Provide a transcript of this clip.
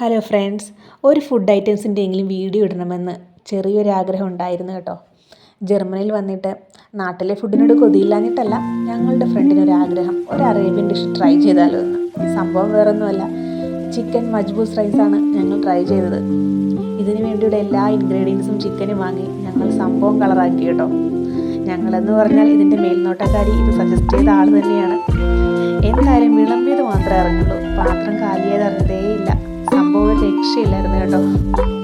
Hello friends ഒരു food ഐറ്റംസിന്റെ എങ്കിലും വീഡിയോ ഇടണമെന്ന് ചെറിയൊരു ആഗ്രഹം ഉണ്ടായിരുന്നു കേട്ടോ. ജർമ്മനിയിൽ വന്നിട്ട് നാട്ടിലെ ഫുഡിനോട് കൊതിയില്ലാഞ്ഞിട്ടല്ല ഞങ്ങളുടെ ഫ്രണ്ടിനൊരു ആഗ്രഹം ഒരു അറേബ്യൻ ഡിഷ് ട്രൈ ചെയ്താലോ എന്ന്. സംഭവം വേറൊന്നുമല്ല. ചിക്കൻ മജ്ബൂസ് റൈസാണ് ഞങ്ങൾ ട്രൈ ചെയ്തത്. ഇതിനു വേണ്ടിയുള്ള എല്ലാ ഇൻഗ്രീഡിയൻസും ചിക്കനും വാങ്ങി ഞങ്ങൾ സംഭവം കളറാക്കി കേട്ടോ. ഞങ്ങളെന്ന് പറഞ്ഞാൽ ഇതിന്റെ മേൽനോട്ടക്കാരി ഇത് സജസ്റ്റ് ചെയ്ത ആൾ തന്നെയാണ്. എന്തായാലും വിളമ്പിയത് രക്ഷയില്ലായിരുന്നു കേട്ടോ.